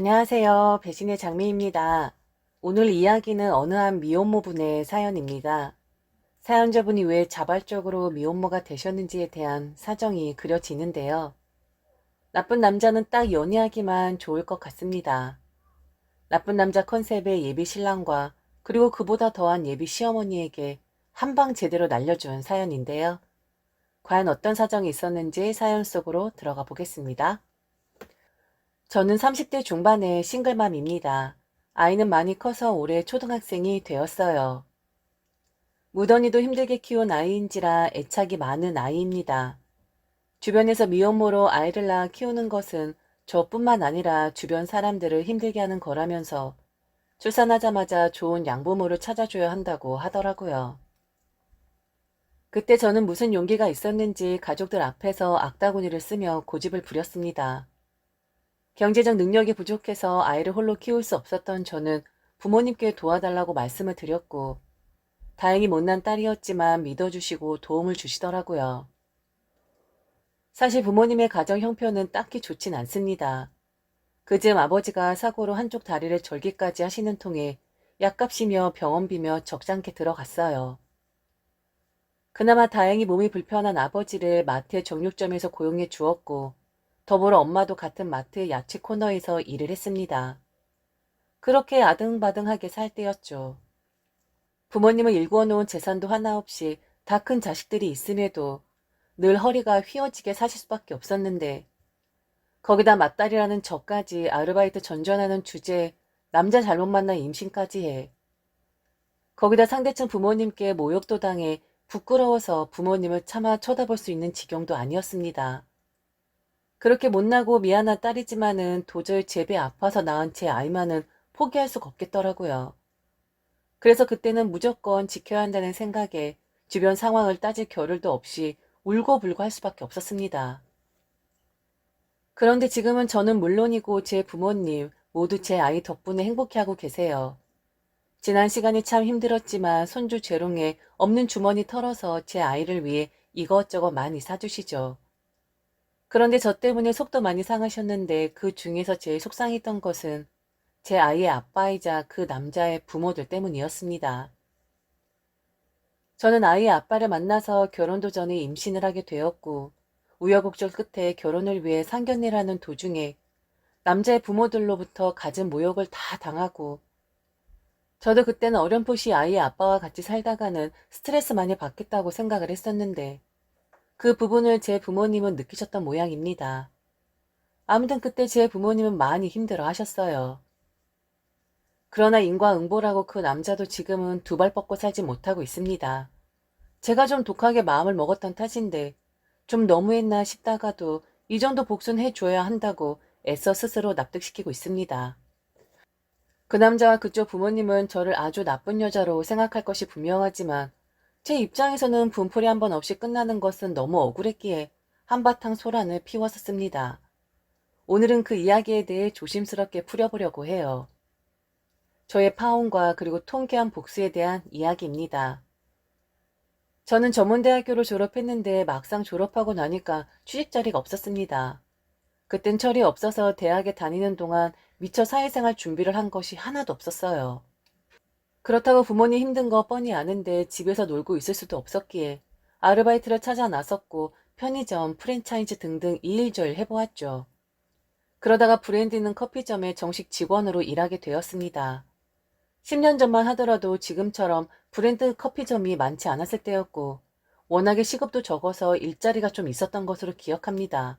안녕하세요. 배신의 장미입니다. 오늘 이야기는 어느 한 미혼모분의 사연입니다. 사연자분이 왜 자발적으로 미혼모가 되셨는지에 대한 사정이 그려지는데요. 나쁜 남자는 딱 연애하기만 좋을 것 같습니다. 나쁜 남자 컨셉의 예비 신랑과 그리고 그보다 더한 예비 시어머니에게 한 방 제대로 날려준 사연인데요. 과연 어떤 사정이 있었는지 사연 속으로 들어가 보겠습니다. 저는 30대 중반의 싱글맘입니다. 아이는 많이 커서 올해 초등학생이 되었어요. 무던히도 힘들게 키운 아이인지라 애착이 많은 아이입니다. 주변에서 미혼모로 아이를 낳아 키우는 것은 저뿐만 아니라 주변 사람들을 힘들게 하는 거라면서 출산하자마자 좋은 양부모를 찾아줘야 한다고 하더라고요. 그때 저는 무슨 용기가 있었는지 가족들 앞에서 악다구니를 쓰며 고집을 부렸습니다. 경제적 능력이 부족해서 아이를 홀로 키울 수 없었던 저는 부모님께 도와달라고 말씀을 드렸고, 다행히 못난 딸이었지만 믿어주시고 도움을 주시더라고요. 사실 부모님의 가정 형편은 딱히 좋진 않습니다. 그즈음 아버지가 사고로 한쪽 다리를 절기까지 하시는 통에 약값이며 병원비며 적잖게 들어갔어요. 그나마 다행히 몸이 불편한 아버지를 마트의 정육점에서 고용해 주었고, 더불어 엄마도 같은 마트 야채 코너에서 일을 했습니다. 그렇게 아등바등하게 살 때였죠. 부모님은 일구어 놓은 재산도 하나 없이 다 큰 자식들이 있음에도 늘 허리가 휘어지게 사실 수밖에 없었는데 거기다 맞딸이라는 저까지 아르바이트 전전하는 주제에 남자 잘못 만나 임신까지 해. 거기다 상대층 부모님께 모욕도 당해 부끄러워서 부모님을 차마 쳐다볼 수 있는 지경도 아니었습니다. 그렇게 못나고 미안한 딸이지만은 도저히 제배 아파서 낳은 제 아이만은 포기할 수가 없겠더라고요. 그래서 그때는 무조건 지켜야 한다는 생각에 주변 상황을 따질 겨를도 없이 울고불고 할 수밖에 없었습니다. 그런데 지금은 저는 물론이고 제 부모님 모두 제 아이 덕분에 행복해하고 계세요. 지난 시간이 참 힘들었지만 손주 재롱에 없는 주머니 털어서 제 아이를 위해 이것저것 많이 사주시죠. 그런데 저 때문에 속도 많이 상하셨는데 그 중에서 제일 속상했던 것은 제 아이의 아빠이자 그 남자의 부모들 때문이었습니다. 저는 아이의 아빠를 만나서 결혼도 전에 임신을 하게 되었고 우여곡절 끝에 결혼을 위해 상견례를 하는 도중에 남자의 부모들로부터 갖은 모욕을 다 당하고 저도 그때는 어렴풋이 아이의 아빠와 같이 살다가는 스트레스 많이 받겠다고 생각을 했었는데 그 부분을 제 부모님은 느끼셨던 모양입니다. 아무튼 그때 제 부모님은 많이 힘들어 하셨어요. 그러나 인과응보라고 그 남자도 지금은 두 발 뻗고 살지 못하고 있습니다. 제가 좀 독하게 마음을 먹었던 탓인데 좀 너무했나 싶다가도 이 정도 복수는 해줘야 한다고 애써 스스로 납득시키고 있습니다. 그 남자와 그쪽 부모님은 저를 아주 나쁜 여자로 생각할 것이 분명하지만 제 입장에서는 분풀이 한 번 없이 끝나는 것은 너무 억울했기에 한바탕 소란을 피웠었습니다. 오늘은 그 이야기에 대해 조심스럽게 풀어보려고 해요. 저의 파혼과 그리고 통쾌한 복수에 대한 이야기입니다. 저는 전문대학교를 졸업했는데 막상 졸업하고 나니까 취직 자리가 없었습니다. 그땐 철이 없어서 대학에 다니는 동안 미처 사회생활 준비를 한 것이 하나도 없었어요. 그렇다고 부모님 힘든 거 뻔히 아는데 집에서 놀고 있을 수도 없었기에 아르바이트를 찾아 나섰고 편의점, 프랜차이즈 등등 이일저일 해보았죠. 그러다가 브랜드 있는 커피점에 정식 직원으로 일하게 되었습니다. 10년 전만 하더라도 지금처럼 브랜드 커피점이 많지 않았을 때였고 워낙에 시급도 적어서 일자리가 좀 있었던 것으로 기억합니다.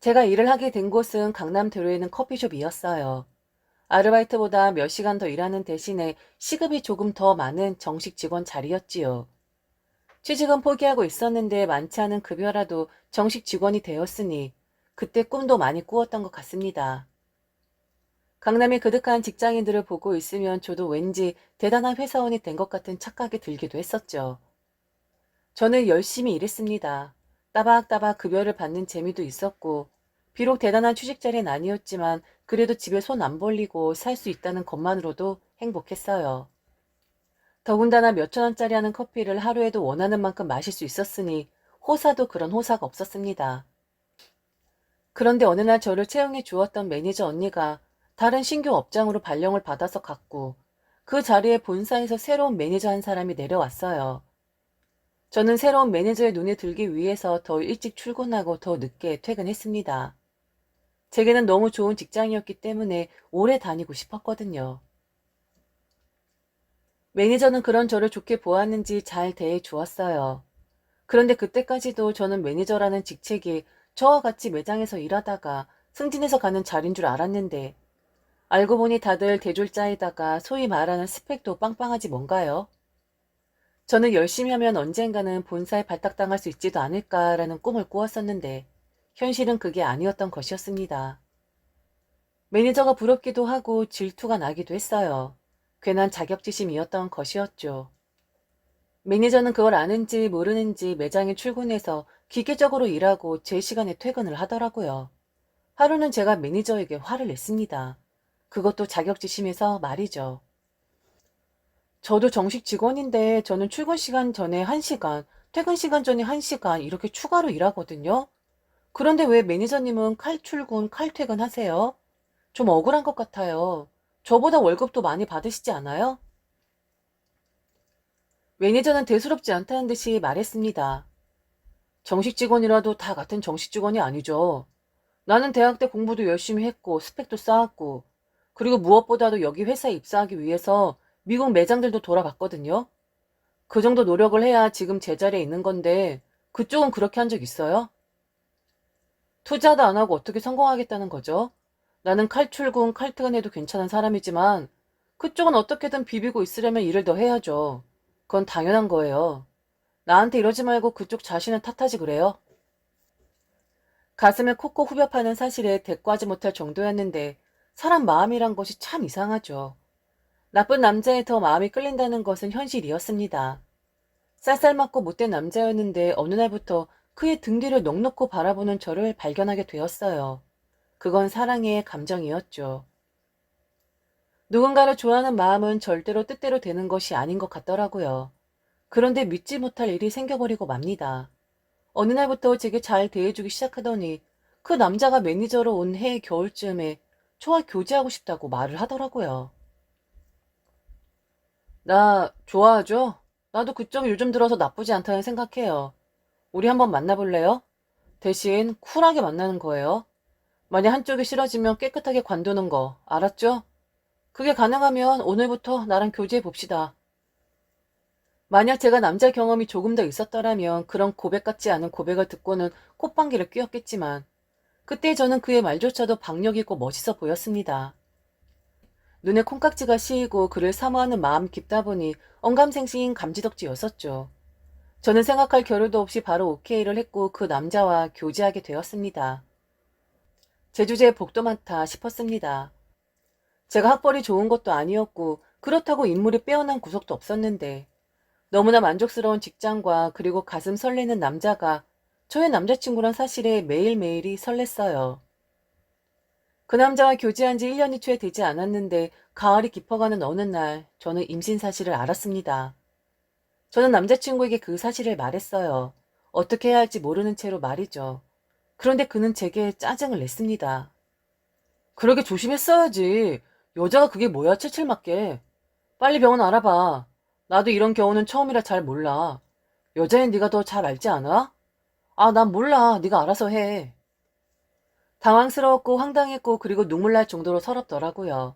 제가 일을 하게 된 곳은 강남 대로에 있는 커피숍이었어요. 아르바이트보다 몇 시간 더 일하는 대신에 시급이 조금 더 많은 정식 직원 자리였지요. 취직은 포기하고 있었는데 많지 않은 급여라도 정식 직원이 되었으니 그때 꿈도 많이 꾸었던 것 같습니다. 강남의 그득한 직장인들을 보고 있으면 저도 왠지 대단한 회사원이 된 것 같은 착각이 들기도 했었죠. 저는 열심히 일했습니다. 따박따박 급여를 받는 재미도 있었고, 비록 대단한 취직 자리는 아니었지만 그래도 집에 손 안 벌리고 살 수 있다는 것만으로도 행복했어요. 더군다나 몇천 원짜리 하는 커피를 하루에도 원하는 만큼 마실 수 있었으니 호사도 그런 호사가 없었습니다. 그런데 어느 날 저를 채용해 주었던 매니저 언니가 다른 신규 업장으로 발령을 받아서 갔고 그 자리에 본사에서 새로운 매니저 한 사람이 내려왔어요. 저는 새로운 매니저의 눈에 들기 위해서 더 일찍 출근하고 더 늦게 퇴근했습니다. 제게는 너무 좋은 직장이었기 때문에 오래 다니고 싶었거든요. 매니저는 그런 저를 좋게 보았는지 잘 대해 주었어요. 그런데 그때까지도 저는 매니저라는 직책이 저와 같이 매장에서 일하다가 승진해서 가는 자리인 줄 알았는데 알고 보니 다들 대졸자에다가 소위 말하는 스펙도 빵빵하지 뭔가요? 저는 열심히 하면 언젠가는 본사에 발탁당할 수 있지도 않을까라는 꿈을 꾸었었는데 현실은 그게 아니었던 것이었습니다. 매니저가 부럽기도 하고 질투가 나기도 했어요. 괜한 자격지심이었던 것이었죠. 매니저는 그걸 아는지 모르는지 매장에 출근해서 기계적으로 일하고 제 시간에 퇴근을 하더라고요. 하루는 제가 매니저에게 화를 냈습니다. 그것도 자격지심에서 말이죠. 저도 정식 직원인데 저는 출근 시간 전에 1시간, 퇴근 시간 전에 1시간 이렇게 추가로 일하거든요. 그런데 왜 매니저님은 칼출근, 칼퇴근 하세요? 좀 억울한 것 같아요. 저보다 월급도 많이 받으시지 않아요? 매니저는 대수롭지 않다는 듯이 말했습니다. 정식 직원이라도 다 같은 정식 직원이 아니죠. 나는 대학 때 공부도 열심히 했고 스펙도 쌓았고 그리고 무엇보다도 여기 회사에 입사하기 위해서 미국 매장들도 돌아봤거든요. 그 정도 노력을 해야 지금 제자리에 있는 건데 그쪽은 그렇게 한 적 있어요? 투자도 안 하고 어떻게 성공하겠다는 거죠? 나는 칼출근, 칼퇴근해도 괜찮은 사람이지만 그쪽은 어떻게든 비비고 있으려면 일을 더 해야죠. 그건 당연한 거예요. 나한테 이러지 말고 그쪽 자신을 탓하지 그래요? 가슴에 콕콕 후벼 파는 사실에 대꾸하지 못할 정도였는데 사람 마음이란 것이 참 이상하죠. 나쁜 남자에 더 마음이 끌린다는 것은 현실이었습니다. 쌀쌀맞고 못된 남자였는데 어느 날부터 그의 등 뒤를 넋놓고 바라보는 저를 발견하게 되었어요. 그건 사랑의 감정이었죠. 누군가를 좋아하는 마음은 절대로 뜻대로 되는 것이 아닌 것 같더라고요. 그런데 믿지 못할 일이 생겨버리고 맙니다. 어느 날부터 제게 잘 대해주기 시작하더니 그 남자가 매니저로 온 해 겨울쯤에 저와 교제하고 싶다고 말을 하더라고요. 나 좋아하죠? 나도 그쪽이 요즘 들어서 나쁘지 않다는 생각해요. 우리 한번 만나볼래요? 대신 쿨하게 만나는 거예요. 만약 한쪽이 싫어지면 깨끗하게 관두는 거, 알았죠? 그게 가능하면 오늘부터 나랑 교제해 봅시다. 만약 제가 남자 경험이 조금 더 있었더라면 그런 고백 같지 않은 고백을 듣고는 콧방귀를 뀌었겠지만 그때 저는 그의 말조차도 박력 있고 멋있어 보였습니다. 눈에 콩깍지가 씌이고 그를 사모하는 마음 깊다 보니 언감생심 감지덕지였었죠. 저는 생각할 겨를도 없이 바로 오케이를 했고 그 남자와 교제하게 되었습니다. 제 주제에 복도 많다 싶었습니다. 제가 학벌이 좋은 것도 아니었고 그렇다고 인물이 빼어난 구석도 없었는데 너무나 만족스러운 직장과 그리고 가슴 설레는 남자가 저의 남자친구란 사실에 매일매일이 설렜어요. 그 남자와 교제한 지 1년이 채 되지 않았는데 가을이 깊어가는 어느 날 저는 임신 사실을 알았습니다. 저는 남자친구에게 그 사실을 말했어요. 어떻게 해야 할지 모르는 채로 말이죠. 그런데 그는 제게 짜증을 냈습니다. 그러게 조심했어야지. 여자가 그게 뭐야 채칠 맞게. 빨리 병원 알아봐. 나도 이런 경우는 처음이라 잘 몰라. 여자인 네가 더 잘 알지 않아? 아, 난 몰라. 네가 알아서 해. 당황스러웠고 황당했고 그리고 눈물 날 정도로 서럽더라고요.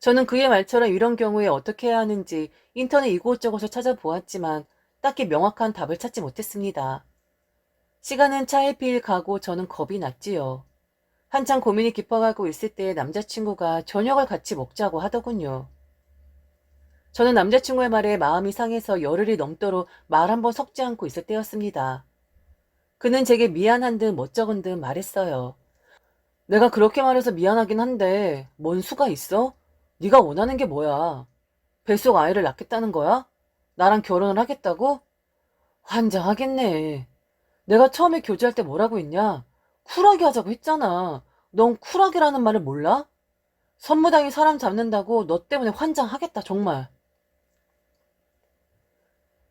저는 그의 말처럼 이런 경우에 어떻게 해야 하는지 인터넷 이곳저곳을 찾아보았지만 딱히 명확한 답을 찾지 못했습니다. 시간은 차일피일 가고 저는 겁이 났지요. 한창 고민이 깊어가고 있을 때 남자친구가 저녁을 같이 먹자고 하더군요. 저는 남자친구의 말에 마음이 상해서 열흘이 넘도록 말 한 번 섞지 않고 있을 때였습니다. 그는 제게 미안한 듯 멋쩍은 듯 말했어요. 내가 그렇게 말해서 미안하긴 한데 뭔 수가 있어? 네가 원하는 게 뭐야? 뱃속 아이를 낳겠다는 거야? 나랑 결혼을 하겠다고? 환장하겠네. 내가 처음에 교제할 때 뭐라고 했냐? 쿨하게 하자고 했잖아. 넌 쿨하게라는 말을 몰라? 선무당이 사람 잡는다고 너 때문에 환장하겠다, 정말.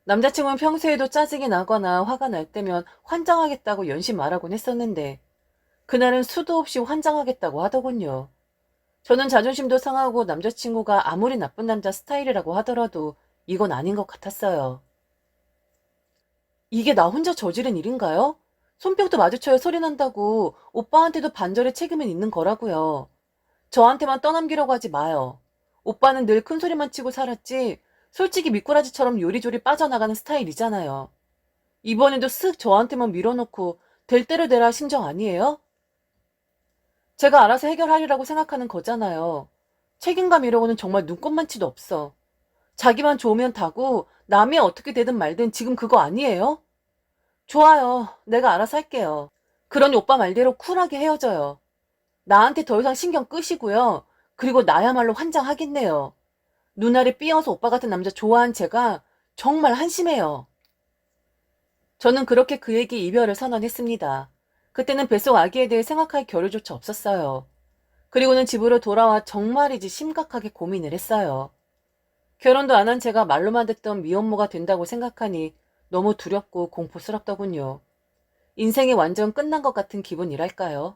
남자친구는 평소에도 짜증이 나거나 화가 날 때면 환장하겠다고 연신 말하곤 했었는데 그날은 수도 없이 환장하겠다고 하더군요. 저는 자존심도 상하고 남자친구가 아무리 나쁜 남자 스타일이라고 하더라도 이건 아닌 것 같았어요. 이게 나 혼자 저지른 일인가요? 손뼉도 마주쳐야 소리 난다고 오빠한테도 반절의 책임은 있는 거라고요. 저한테만 떠넘기려고 하지 마요. 오빠는 늘 큰 소리만 치고 살았지 솔직히 미꾸라지처럼 요리조리 빠져나가는 스타일이잖아요. 이번에도 쓱 저한테만 밀어놓고 될 대로 되라 심정 아니에요? 제가 알아서 해결하리라고 생각하는 거잖아요. 책임감 이러고는 정말 눈꼽만치도 없어. 자기만 좋으면 다고 남이 어떻게 되든 말든 지금 그거 아니에요? 좋아요. 내가 알아서 할게요. 그러니 오빠 말대로 쿨하게 헤어져요. 나한테 더 이상 신경 끄시고요. 그리고 나야말로 환장하겠네요. 눈알이 삐어서 오빠 같은 남자 좋아한 제가 정말 한심해요. 저는 그렇게 그에게 이별을 선언했습니다. 그때는 뱃속 아기에 대해 생각할 겨를조차 없었어요. 그리고는 집으로 돌아와 정말이지 심각하게 고민을 했어요. 결혼도 안 한 제가 말로만 듣던 미혼모가 된다고 생각하니 너무 두렵고 공포스럽더군요. 인생이 완전 끝난 것 같은 기분이랄까요.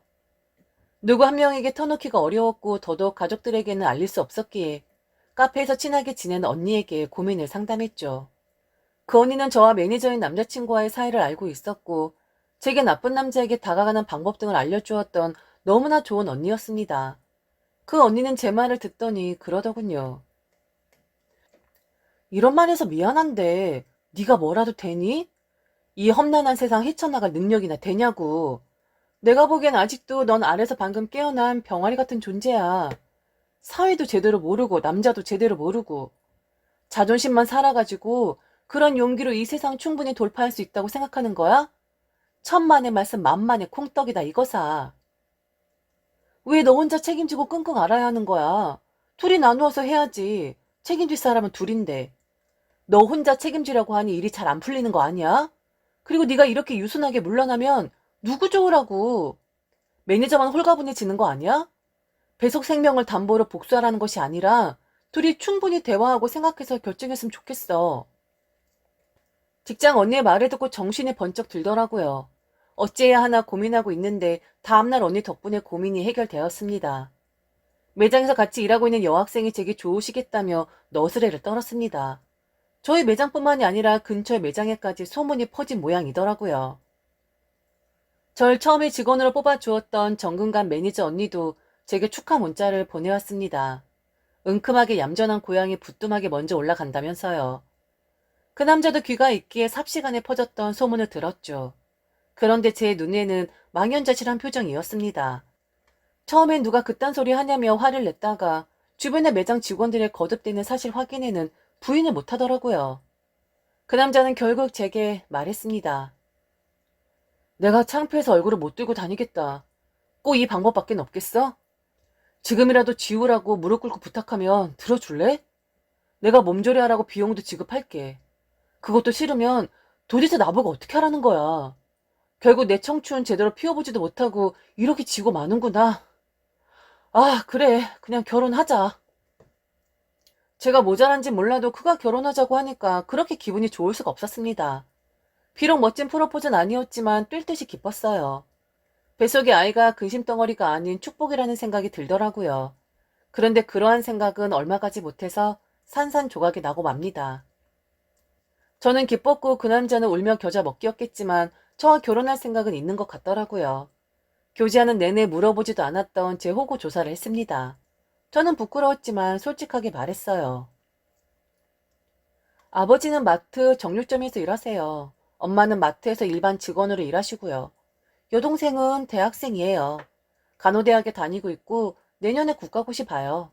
누구 한 명에게 터놓기가 어려웠고 더더욱 가족들에게는 알릴 수 없었기에 카페에서 친하게 지낸 언니에게 고민을 상담했죠. 그 언니는 저와 매니저인 남자친구와의 사이를 알고 있었고 제게 나쁜 남자에게 다가가는 방법 등을 알려주었던 너무나 좋은 언니였습니다. 그 언니는 제 말을 듣더니 그러더군요. 이런 말해서 미안한데 네가 뭐라도 되니? 이 험난한 세상 헤쳐나갈 능력이나 되냐고. 내가 보기엔 아직도 넌 아래서 방금 깨어난 병아리 같은 존재야. 사회도 제대로 모르고 남자도 제대로 모르고 자존심만 살아가지고 그런 용기로 이 세상 충분히 돌파할 수 있다고 생각하는 거야? 천만의 말씀 만만의 콩떡이다 이거사. 왜 너 혼자 책임지고 끙끙 앓아야 하는 거야? 둘이 나누어서 해야지. 책임질 사람은 둘인데. 너 혼자 책임지려고 하니 일이 잘 안 풀리는 거 아니야? 그리고 네가 이렇게 유순하게 물러나면 누구 좋으라고? 매니저만 홀가분해지는 거 아니야? 배속 생명을 담보로 복수하라는 것이 아니라 둘이 충분히 대화하고 생각해서 결정했으면 좋겠어. 직장 언니의 말을 듣고 정신이 번쩍 들더라고요. 어찌해야 하나 고민하고 있는데 다음날 언니 덕분에 고민이 해결되었습니다. 매장에서 같이 일하고 있는 여학생이 제게 좋으시겠다며 너스레를 떨었습니다. 저희 매장뿐만이 아니라 근처의 매장에까지 소문이 퍼진 모양이더라고요. 절 처음에 직원으로 뽑아주었던 정근간 매니저 언니도 제게 축하 문자를 보내왔습니다. 은큼하게 얌전한 고양이 부뚜막에 먼저 올라간다면서요. 그 남자도 귀가 있기에 삽시간에 퍼졌던 소문을 들었죠. 그런데 제 눈에는 망연자실한 표정이었습니다. 처음엔 누가 그딴 소리 하냐며 화를 냈다가 주변의 매장 직원들의 거듭되는 사실 확인에는 부인을 못하더라고요. 그 남자는 결국 제게 말했습니다. 내가 창피해서 얼굴을 못 들고 다니겠다. 꼭 이 방법밖엔 없겠어? 지금이라도 지우라고 무릎 꿇고 부탁하면 들어줄래? 내가 몸조리하라고 비용도 지급할게. 그것도 싫으면 도대체 나보고 어떻게 하라는 거야. 결국 내 청춘 제대로 피워보지도 못하고 이렇게 지고 마는구나. 아, 그래. 그냥 결혼하자. 제가 모자란지 몰라도 그가 결혼하자고 하니까 그렇게 기분이 좋을 수가 없었습니다. 비록 멋진 프로포즈는 아니었지만 뛸 듯이 기뻤어요. 뱃속의 아이가 근심덩어리가 아닌 축복이라는 생각이 들더라고요. 그런데 그러한 생각은 얼마 가지 못해서 산산조각이 나고 맙니다. 저는 기뻤고 그 남자는 울며 겨자 먹기였겠지만 저와 결혼할 생각은 있는 것 같더라고요. 교제하는 내내 물어보지도 않았던 제 호구 조사를 했습니다. 저는 부끄러웠지만 솔직하게 말했어요. 아버지는 마트 정육점에서 일하세요. 엄마는 마트에서 일반 직원으로 일하시고요. 여동생은 대학생이에요. 간호대학에 다니고 있고 내년에 국가고시 봐요.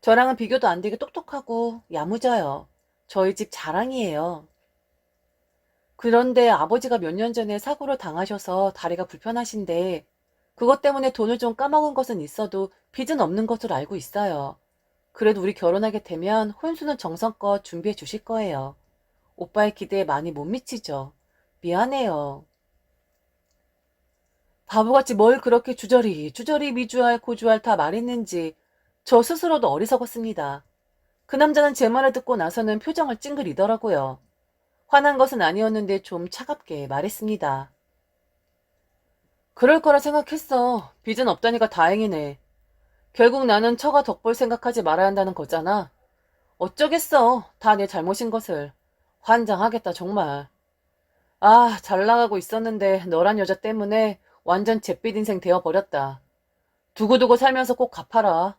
저랑은 비교도 안 되게 똑똑하고 야무져요. 저희 집 자랑이에요. 그런데 아버지가 몇 년 전에 사고를 당하셔서 다리가 불편하신데 그것 때문에 돈을 좀 까먹은 것은 있어도 빚은 없는 것으로 알고 있어요. 그래도 우리 결혼하게 되면 혼수는 정성껏 준비해 주실 거예요. 오빠의 기대에 많이 못 미치죠. 미안해요. 바보같이 뭘 그렇게 주저리 주저리 미주알 고주알 다 말했는지 저 스스로도 어리석었습니다. 그 남자는 제 말을 듣고 나서는 표정을 찡그리더라고요. 화난 것은 아니었는데 좀 차갑게 말했습니다. 그럴 거라 생각했어. 빚은 없다니까 다행이네. 결국 나는 처가 덕볼 생각하지 말아야 한다는 거잖아. 어쩌겠어. 다 내 잘못인 것을. 환장하겠다, 정말. 아, 잘 나가고 있었는데 너란 여자 때문에 완전 잿빛 인생 되어버렸다. 두고두고 살면서 꼭 갚아라.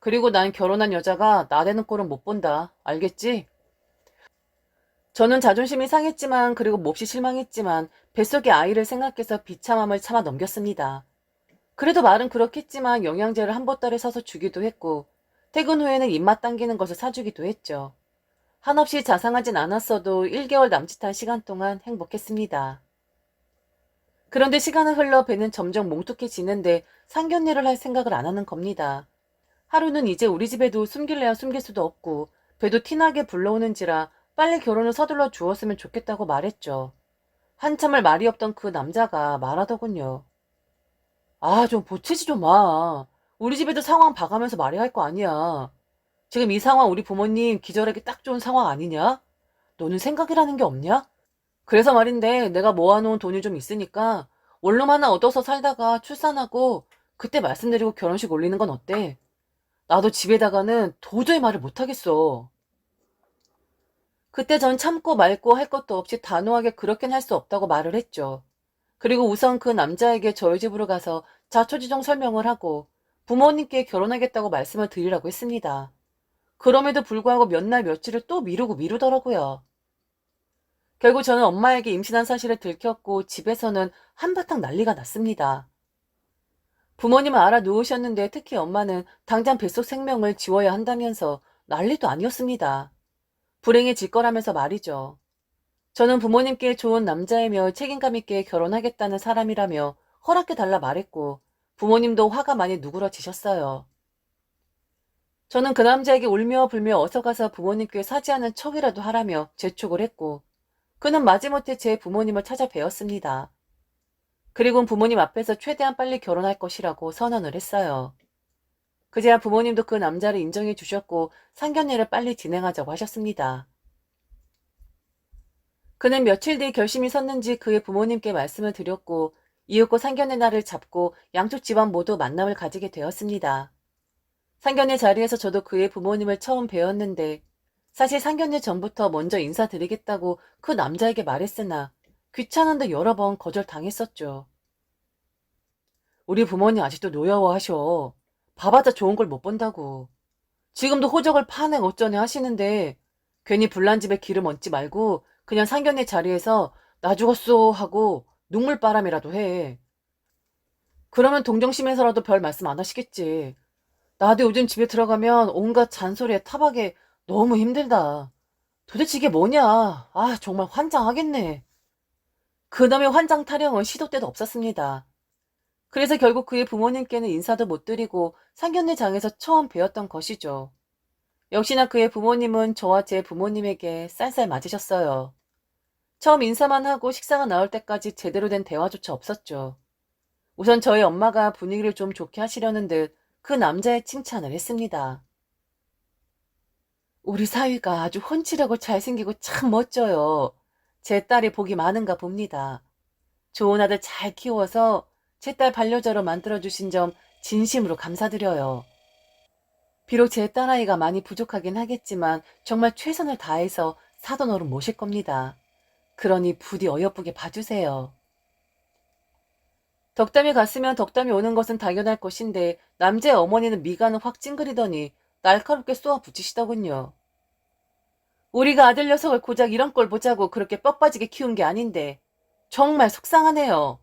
그리고 난 결혼한 여자가 나대는 꼴은 못 본다. 알겠지? 저는 자존심이 상했지만 그리고 몹시 실망했지만 뱃속의 아이를 생각해서 비참함을 참아 넘겼습니다. 그래도 말은 그렇겠지만 영양제를 한 보따리 사서 주기도 했고 퇴근 후에는 입맛 당기는 것을 사주기도 했죠. 한없이 자상하진 않았어도 1개월 남짓한 시간 동안 행복했습니다. 그런데 시간은 흘러 배는 점점 몽툭해지는데 상견례를 할 생각을 안 하는 겁니다. 하루는 이제 우리 집에도 숨길래야 숨길 수도 없고 배도 티나게 불러오는지라 빨리 결혼을 서둘러 주었으면 좋겠다고 말했죠. 한참을 말이 없던 그 남자가 말하더군요. 아, 좀 보채지 좀 마. 우리 집에도 상황 봐가면서 말해야 할 거 아니야. 지금 이 상황 우리 부모님 기절하기 딱 좋은 상황 아니냐? 너는 생각이라는 게 없냐? 그래서 말인데 내가 모아놓은 돈이 좀 있으니까 원룸 하나 얻어서 살다가 출산하고 그때 말씀드리고 결혼식 올리는 건 어때? 나도 집에다가는 도저히 말을 못하겠어. 그때 전 참고 말고 할 것도 없이 단호하게 그렇게는 할수 없다고 말을 했죠. 그리고 우선 그 남자에게 저희 집으로 가서 자초지종 설명을 하고 부모님께 결혼하겠다고 말씀을 드리라고 했습니다. 그럼에도 불구하고 몇 날 며칠을 또 미루고 미루더라고요. 결국 저는 엄마에게 임신한 사실을 들켰고 집에서는 한바탕 난리가 났습니다. 부모님은 알아 누우셨는데 특히 엄마는 당장 뱃속 생명을 지워야 한다면서 난리도 아니었습니다. 불행해질 거라면서 말이죠. 저는 부모님께 좋은 남자이며 책임감 있게 결혼하겠다는 사람이라며 허락해달라 말했고 부모님도 화가 많이 누그러지셨어요. 저는 그 남자에게 울며 불며 어서 가서 부모님께 사지하는 척이라도 하라며 재촉을 했고 그는 마지못해 제 부모님을 찾아뵈었습니다. 그리고 부모님 앞에서 최대한 빨리 결혼할 것이라고 선언을 했어요. 그제야 부모님도 그 남자를 인정해 주셨고 상견례를 빨리 진행하자고 하셨습니다. 그는 며칠 뒤 결심이 섰는지 그의 부모님께 말씀을 드렸고 이윽고 상견례 날을 잡고 양쪽 집안 모두 만남을 가지게 되었습니다. 상견례 자리에서 저도 그의 부모님을 처음 뵈었는데 사실 상견례 전부터 먼저 인사드리겠다고 그 남자에게 말했으나 귀찮은데 여러 번 거절당했었죠. 우리 부모님 아직도 노여워하셔. 봐봤자 좋은 걸 못 본다고. 지금도 호적을 파내 어쩌네 하시는데 괜히 불난 집에 기름 얹지 말고 그냥 상견례 자리에서 나 죽었어 하고 눈물바람이라도 해. 그러면 동정심에서라도 별 말씀 안 하시겠지. 나도 요즘 집에 들어가면 온갖 잔소리에 타박에 너무 힘들다. 도대체 이게 뭐냐. 아, 정말 환장하겠네. 그놈의 환장 타령은 시도 때도 없었습니다. 그래서 결국 그의 부모님께는 인사도 못 드리고 상견례장에서 처음 뵈었던 것이죠. 역시나 그의 부모님은 저와 제 부모님에게 쌀쌀 맞으셨어요. 처음 인사만 하고 식사가 나올 때까지 제대로 된 대화조차 없었죠. 우선 저희 엄마가 분위기를 좀 좋게 하시려는 듯 그 남자의 칭찬을 했습니다. 우리 사위가 아주 훤칠하고 잘생기고 참 멋져요. 제 딸이 복이 많은가 봅니다. 좋은 아들 잘 키워서 제 딸 반려자로 만들어주신 점 진심으로 감사드려요. 비록 제 딸아이가 많이 부족하긴 하겠지만 정말 최선을 다해서 사돈 어른 모실 겁니다. 그러니 부디 어여쁘게 봐주세요. 덕담이 갔으면 덕담이 오는 것은 당연할 것인데 남자의 어머니는 미간을 확 찡그리더니 날카롭게 쏘아 붙이시더군요. 우리가 아들 녀석을 고작 이런 꼴 보자고 그렇게 뻑빠지게 키운 게 아닌데 정말 속상하네요.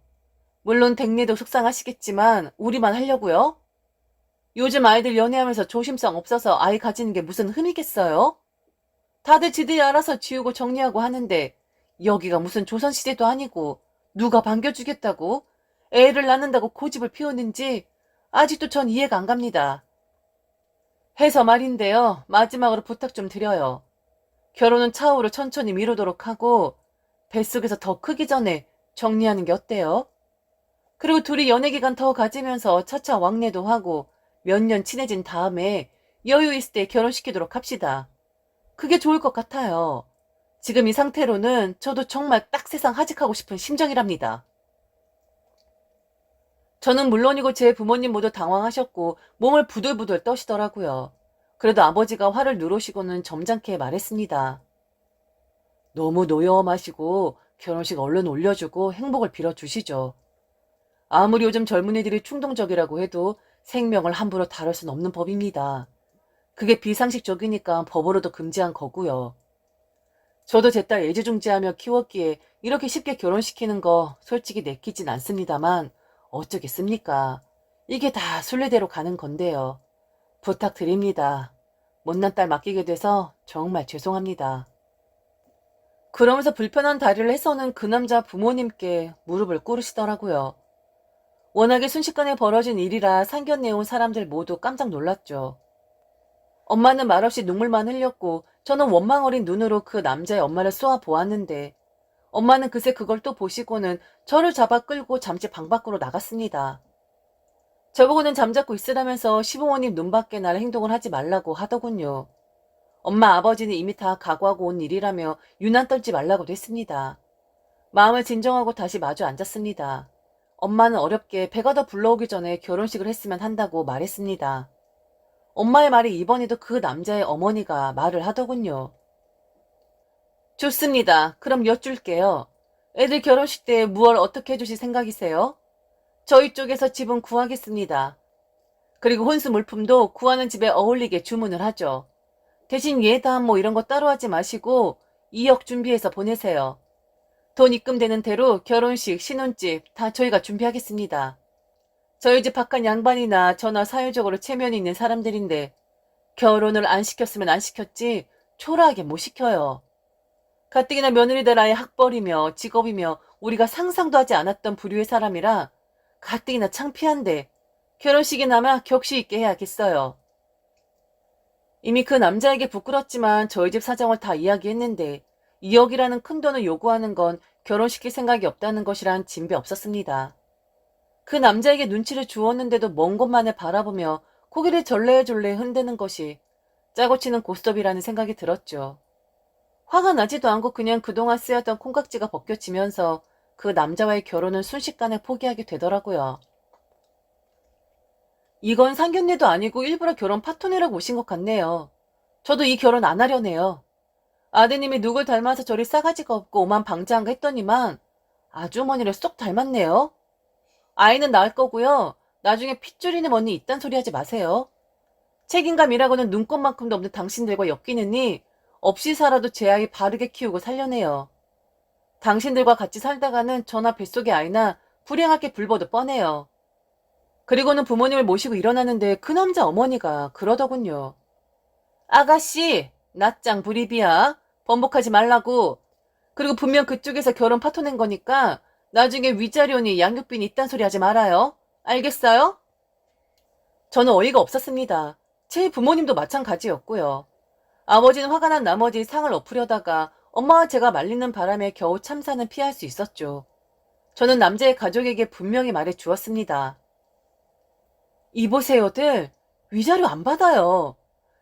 물론 댁내도 속상하시겠지만 우리만 하려고요? 요즘 아이들 연애하면서 조심성 없어서 아이 가지는 게 무슨 흠이겠어요? 다들 지들이 알아서 지우고 정리하고 하는데 여기가 무슨 조선시대도 아니고 누가 반겨주겠다고 애를 낳는다고 고집을 피우는지 아직도 전 이해가 안 갑니다. 해서 말인데요. 마지막으로 부탁 좀 드려요. 결혼은 차후로 천천히 미루도록 하고 뱃속에서 더 크기 전에 정리하는 게 어때요? 그리고 둘이 연애 기간 더 가지면서 차차 왕래도 하고 몇 년 친해진 다음에 여유 있을 때 결혼시키도록 합시다. 그게 좋을 것 같아요. 지금 이 상태로는 저도 정말 딱 세상 하직하고 싶은 심정이랍니다. 저는 물론이고 제 부모님 모두 당황하셨고 몸을 부들부들 떠시더라고요. 그래도 아버지가 화를 누르시고는 점잖게 말했습니다. 너무 노여움하시고 결혼식 얼른 올려주고 행복을 빌어주시죠. 아무리 요즘 젊은이들이 충동적이라고 해도 생명을 함부로 다룰 순 없는 법입니다. 그게 비상식적이니까 법으로도 금지한 거고요. 저도 제 딸 애지중지하며 키웠기에 이렇게 쉽게 결혼시키는 거 솔직히 내키진 않습니다만 어쩌겠습니까? 이게 다 순례대로 가는 건데요. 부탁드립니다. 못난 딸 맡기게 돼서 정말 죄송합니다. 그러면서 불편한 다리를 해서는 그 남자 부모님께 무릎을 꿇으시더라고요. 워낙에 순식간에 벌어진 일이라 상견례 온 사람들 모두 깜짝 놀랐죠. 엄마는 말없이 눈물만 흘렸고 저는 원망 어린 눈으로 그 남자의 엄마를 쏘아 보았는데 엄마는 그새 그걸 또 보시고는 저를 잡아 끌고 잠시 방 밖으로 나갔습니다. 저보고는 잠자고 있으라면서 시부모님 눈밖에 날 행동을 하지 말라고 하더군요. 엄마 아버지는 이미 다 각오하고 온 일이라며 유난 떨지 말라고도 했습니다. 마음을 진정하고 다시 마주 앉았습니다. 엄마는 어렵게 배가 더 불러오기 전에 결혼식을 했으면 한다고 말했습니다. 엄마의 말이 이번에도 그 남자의 어머니가 말을 하더군요. 좋습니다. 그럼 여쭐게요. 애들 결혼식 때 무얼 어떻게 해주실 생각이세요? 저희 쪽에서 집은 구하겠습니다. 그리고 혼수 물품도 구하는 집에 어울리게 주문을 하죠. 대신 예담 뭐 이런 거 따로 하지 마시고 2억 준비해서 보내세요. 돈 입금되는 대로 결혼식, 신혼집 다 저희가 준비하겠습니다. 저희 집 바깥 양반이나 저나 사회적으로 체면이 있는 사람들인데 결혼을 안 시켰으면 안 시켰지 초라하게 못 시켜요. 가뜩이나 며느리들 아예 학벌이며 직업이며 우리가 상상도 하지 않았던 부류의 사람이라 가뜩이나 창피한데 결혼식이나마 격식 있게 해야겠어요. 이미 그 남자에게 부끄럽지만 저희 집 사정을 다 이야기했는데 2억이라는 큰 돈을 요구하는 건 결혼시킬 생각이 없다는 것이란 진배 없었습니다. 그 남자에게 눈치를 주었는데도 먼 곳만을 바라보며 고개를 절레절레 흔드는 것이 짜고 치는 고스톱이라는 생각이 들었죠. 화가 나지도 않고 그냥 그동안 쓰였던 콩깍지가 벗겨지면서 그 남자와의 결혼은 순식간에 포기하게 되더라고요. 이건 상견례도 아니고 일부러 결혼 파토내라고 오신 것 같네요. 저도 이 결혼 안 하려네요. 아드님이 누굴 닮아서 저리 싸가지가 없고 오만 방자한가 했더니만 아주머니를 쏙 닮았네요. 아이는 낳을 거고요. 나중에 핏줄이는 언니 이딴 소리 하지 마세요. 책임감이라고는 눈꽃만큼도 없는 당신들과 엮이느니 없이 살아도 제 아이 바르게 키우고 살려내요. 당신들과 같이 살다가는 저나 뱃속의 아이나 불행하게 불보도 뻔해요. 그리고는 부모님을 모시고 일어나는데 그 남자 어머니가 그러더군요. 아가씨, 낯장 불입이야. 번복하지 말라고. 그리고 분명 그쪽에서 결혼 파토 낸 거니까 나중에 위자료니 양육비니 이딴 소리 하지 말아요. 알겠어요? 저는 어이가 없었습니다. 제 부모님도 마찬가지였고요. 아버지는 화가 난 나머지 상을 엎으려다가 엄마와 제가 말리는 바람에 겨우 참사는 피할 수 있었죠. 저는 남자의 가족에게 분명히 말해 주었습니다. 이보세요들, 위자료 안 받아요.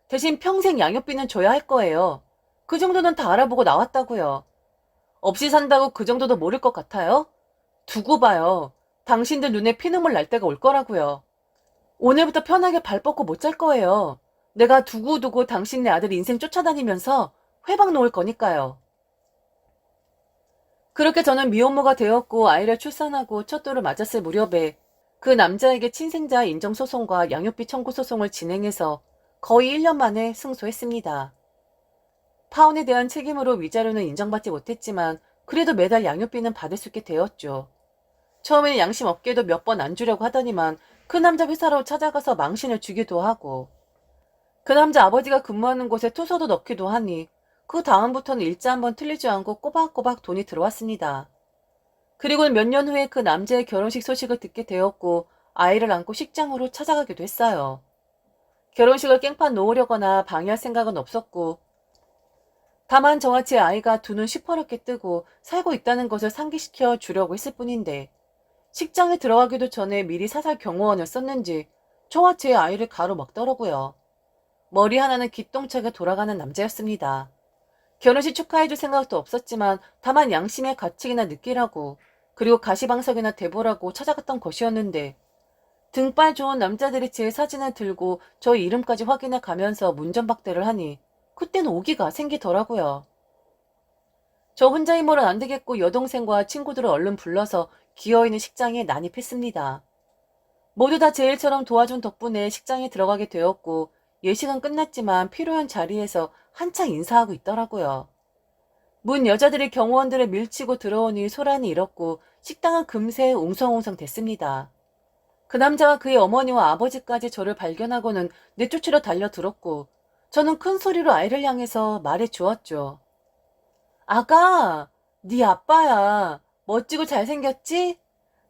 대신 평생 양육비는 줘야 할 거예요. 그 정도는 다 알아보고 나왔다고요. 없이 산다고 그 정도도 모를 것 같아요? 두고 봐요. 당신들 눈에 피눈물 날 때가 올 거라고요. 오늘부터 편하게 발 뻗고 못 잘 거예요. 내가 두고두고 당신네 아들 인생 쫓아다니면서 회방 놓을 거니까요. 그렇게 저는 미혼모가 되었고 아이를 출산하고 첫 돌을 맞았을 무렵에 그 남자에게 친생자 인정소송과 양육비 청구 소송을 진행해서 거의 1년 만에 승소했습니다. 파혼에 대한 책임으로 위자료는 인정받지 못했지만 그래도 매달 양육비는 받을 수 있게 되었죠. 처음에는 양심 없게도 몇 번 안 주려고 하더니만 그 남자 회사로 찾아가서 망신을 주기도 하고 그 남자 아버지가 근무하는 곳에 투서도 넣기도 하니 그 다음부터는 일자 한번 틀리지 않고 꼬박꼬박 돈이 들어왔습니다. 그리고는 몇 년 후에 그 남자의 결혼식 소식을 듣게 되었고 아이를 안고 식장으로 찾아가기도 했어요. 결혼식을 깽판 놓으려거나 방해할 생각은 없었고 다만 제 아이가 두 눈 시퍼렇게 뜨고 살고 있다는 것을 상기시켜 주려고 했을 뿐인데 식장에 들어가기도 전에 미리 사살 경호원을 썼는지 저와 제 아이를 가로막더라고요. 머리 하나는 기똥차게 돌아가는 남자였습니다. 결혼식 축하해줄 생각도 없었지만 다만 양심의 가책이나 느끼라고 그리고 가시방석이나 대보라고 찾아갔던 것이었는데 등발 좋은 남자들이 제 사진을 들고 저 이름까지 확인해 가면서 문전박대를 하니 그때는 오기가 생기더라고요. 저 혼자 힘으로는 안 되겠고 여동생과 친구들을 얼른 불러서 기어있는 식장에 난입했습니다. 모두 다 제 일처럼 도와준 덕분에 식장에 들어가게 되었고 예식은 끝났지만 필요한 자리에서 한창 인사하고 있더라고요. 문 여자들이 경호원들을 밀치고 들어오니 소란이 일었고 식당은 금세 웅성웅성 됐습니다. 그 남자와 그의 어머니와 아버지까지 저를 발견하고는 내쫓으러 달려들었고 저는 큰 소리로 아이를 향해서 말해 주었죠. 아가, 네 아빠야. 멋지고 잘생겼지?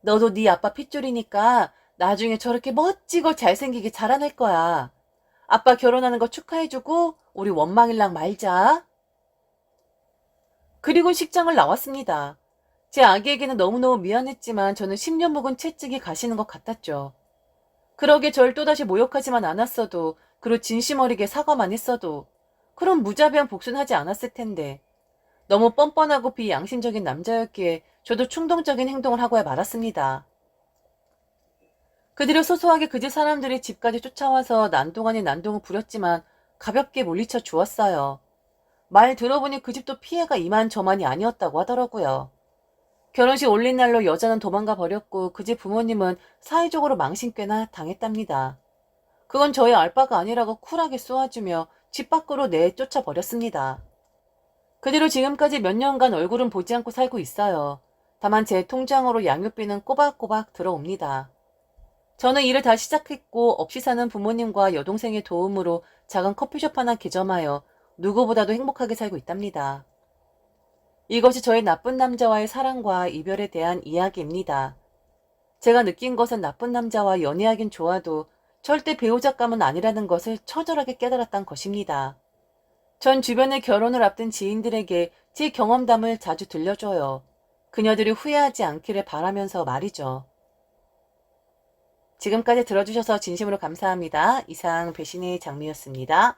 너도 네 아빠 핏줄이니까 나중에 저렇게 멋지고 잘생기게 자라날 거야. 아빠 결혼하는 거 축하해주고 우리 원망일랑 말자. 그리고 식장을 나왔습니다. 제 아기에게는 너무너무 미안했지만 저는 10년 묵은 채찍이 가시는 것 같았죠. 그러게 절 또다시 모욕하지만 않았어도 그리고 진심 어리게 사과만 했어도 그럼 무자비한 복수는 하지 않았을 텐데 너무 뻔뻔하고 비양심적인 남자였기에 저도 충동적인 행동을 하고야 말았습니다. 그 뒤로 소소하게 그 집 사람들이 집까지 쫓아와서 난동 아닌 난동을 부렸지만 가볍게 물리쳐 주었어요. 말 들어보니 그 집도 피해가 이만저만이 아니었다고 하더라고요. 결혼식 올린 날로 여자는 도망가 버렸고 그 집 부모님은 사회적으로 망신 꽤나 당했답니다. 그건 저의 알바가 아니라고 쿨하게 쏘아주며 집 밖으로 내쫓아 버렸습니다. 그 뒤로 지금까지 몇 년간 얼굴은 보지 않고 살고 있어요. 다만 제 통장으로 양육비는 꼬박꼬박 들어옵니다. 저는 일을 다시 시작했고 없이 사는 부모님과 여동생의 도움으로 작은 커피숍 하나 개점하여 누구보다도 행복하게 살고 있답니다. 이것이 저의 나쁜 남자와의 사랑과 이별에 대한 이야기입니다. 제가 느낀 것은 나쁜 남자와 연애하긴 좋아도 절대 배우자감은 아니라는 것을 처절하게 깨달았던 것입니다. 전 주변의 결혼을 앞둔 지인들에게 제 경험담을 자주 들려줘요. 그녀들이 후회하지 않기를 바라면서 말이죠. 지금까지 들어주셔서 진심으로 감사합니다. 이상 배신의 장미였습니다.